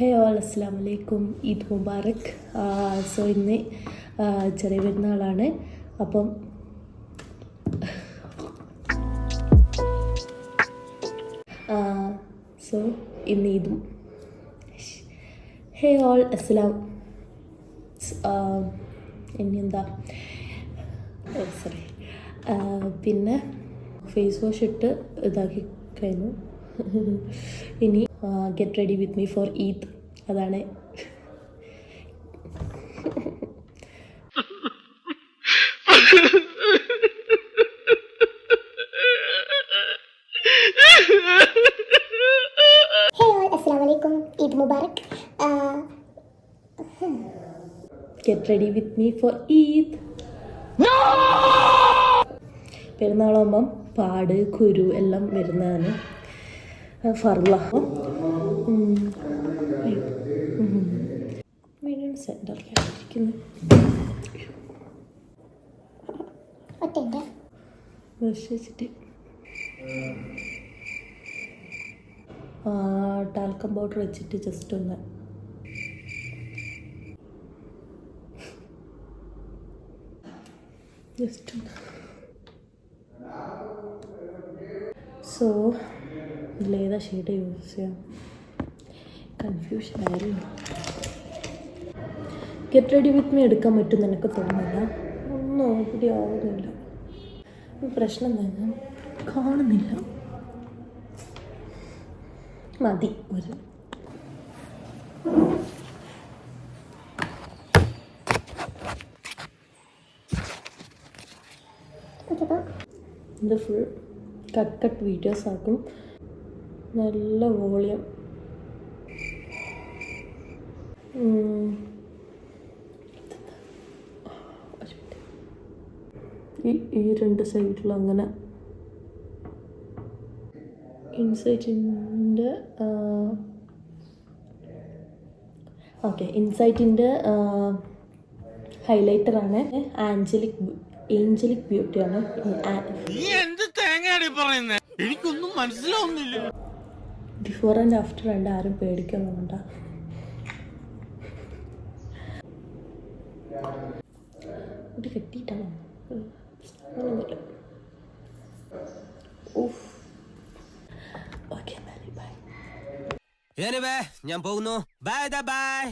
ഹേ all അസ്സാം വലൈക്കും Eid Mubarak. So ഇന്ന് ചെറിയ പെരുന്നാളാണ്. അപ്പം സോ ഇന്ന് ഈദും. ഹേ ഓൾ അസ്സലാം. ഇനി എന്താ സോറി. പിന്നെ ഫേസ് വാഷ് ഇട്ട് ഇതാക്കി കഴിഞ്ഞു. ഇനി get ready with me for Eid. അതാണ്. Eid Mubarak get ready with me for Eid പെരുന്നാളാകുമ്പം പാട് കുരു എല്ലാം വരുന്നതാണ്. ഫർള സെന്ററിലായിരിക്കുന്നു ടാൽക്കം പൗഡർ വെച്ചിട്ട്. ജസ്റ്റ് ഒന്ന്. ജസ്റ്റ് ഒന്ന്. സോ ഇതിലേതാ ഷെയ്ഡ് യൂസ് ചെയ്യാം? കൺഫ്യൂഷൻ ആയിരുന്നു ഗെറ്റ് റെഡി വിത്ത് മീ എടുക്കാൻ പറ്റുമെന്ന് എനിക്ക് തോന്നുന്നില്ല? ഒന്നും ഓൾറെഡി ആവുന്നില്ല പ്രശ്നം തന്നെ. കാണുന്നില്ല. മതി ഒരു. ഇത് ഫുൾ കട്ട് കട്ട് വീഡിയോസ് ആക്കും. നല്ല വോളിയം. ഈ ഈ രണ്ട് സൈഡിലും അങ്ങനെ. ഇൻസൈറ്റിന്റെ ഓക്കെ ഇൻസൈറ്റിന്റെ ഹൈലൈറ്ററാണ് ആഞ്ചലിക് ഏഞ്ചലിക് ബ്യൂട്ടിയാണ്. എനിക്കൊന്നും മനസ്സിലാവുന്നില്ല ബിഫോർ ആൻഡ് ആഫ്റ്റർ രണ്ട് ആരും പേടിക്കൊന്നുമുണ്ട കുട്ടി കെട്ടിയിട്ടാണോ. ഓക്കെ ബൈ ഞാൻ പോകുന്നു. Bye bye